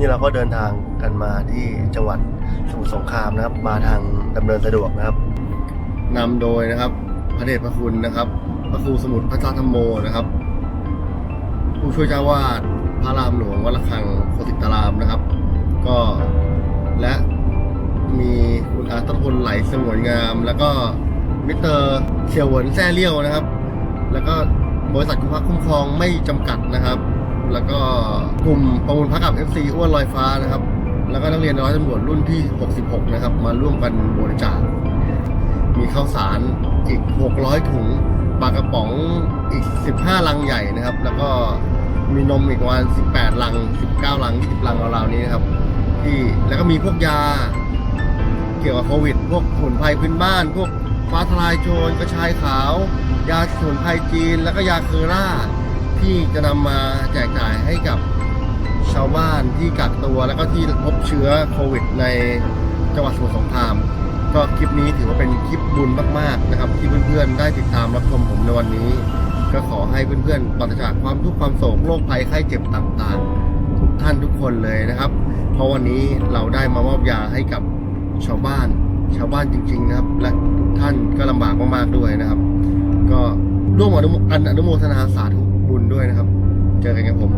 นี่เราก็เดินทางกันมาที่จังหวัดสมุทรสงครามนะครับ มาทางดำเนินสะดวกนะครับนำโดยนะครับพระเดชพระคุณนะครับ พระครูสมุทรพระเจ้าธรรมโมนะครับ ผู้ช่วยเจ้าวาดพระรามหลวงวัดระฆังโคสิตารามนะครับ ก็และมีคุณอาตพลไหลสงวนงาม แล้วก็มิสเตอร์เฉียวหวนแซ่เลี่ยวนะครับ แล้วก็บริษัทคุ้มพักคุ้มครองไม่จำกัดนะครับ แล้วก็กลุ่มประมูลพักกับ FC อ้วนลอยฟ้านะครับ แล้วก็นักเรียนร้อยตำรวจรุ่นที่ 66 นะครับ มาร่วมกันบริจาค มีข้าวสารอีก 600 ถุงปลากระป๋องอีก 15 ลังใหญ่นะครับ แล้วก็มีนมอีกประมาณ18 ลัง 19 ลัง 20 ลังราวๆนี้นะครับ ที่แล้วก็มีพวกยา เกี่ยวกับโควิด พวกสมุนไพรพื้นบ้าน พวกฟ้าทลายโจรกระชายขาว ยาสมุนไพรจีน แล้วก็ยาเคอร่า ที่จะนำมาแจกจ่ายให้กับชาวบ้านที่กักตัวแล้วก็ที่พบเชื้อโควิด ในจังหวัดสมุทรสงคราม ก็คลิปนี้ถือว่าเป็นคลิปบุญมากๆนะครับ ที่เพื่อนๆได้ติดตามรับชมผมในวันนี้ ก็ขอให้เพื่อนๆปราศจากความทุกข์ความโศกโรคภัยไข้เจ็บต่างๆ ทุกท่านทุกคนเลยนะครับ เพราะวันนี้เราได้มามอบยาให้กับชาวบ้าน ชาวบ้านจริง ๆ นะครับ และทุกท่านก็ลำบากมากๆด้วยนะครับ ก็ร่วมอนุโมทนาสาธุ ด้วยนะครับ เจอกันครับผม